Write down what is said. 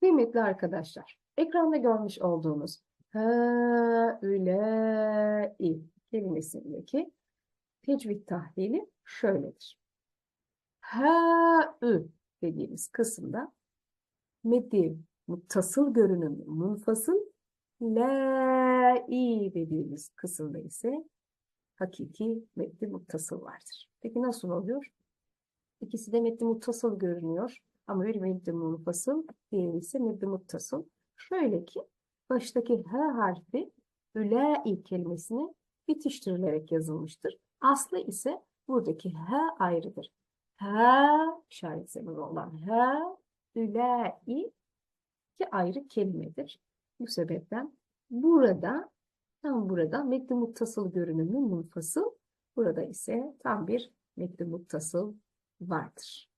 Kıymetli arkadaşlar, ekranda görmüş olduğunuz hâ-ülâ-i kelimesindeki tecvid tahlili şöyledir. Ha-ü dediğimiz kısımda meddi muttasıl görünümlü munfasıl, la-i dediğimiz kısımda ise hakiki meddi muttasıl vardır. Peki nasıl oluyor? İkisi de meddi muttasıl görünüyor. Ama bir meddi munfasıl, diğeri ise muttasıl. Şöyle ki baştaki H harfi ülâi kelimesini bitiştirilerek yazılmıştır. Aslı ise buradaki H ayrıdır. H işaret olan H ülâi iki ayrı kelimedir. Bu sebepten burada tam burada meddi muttasıl görünümlü munfasıl burada ise tam bir muttasıl vardır.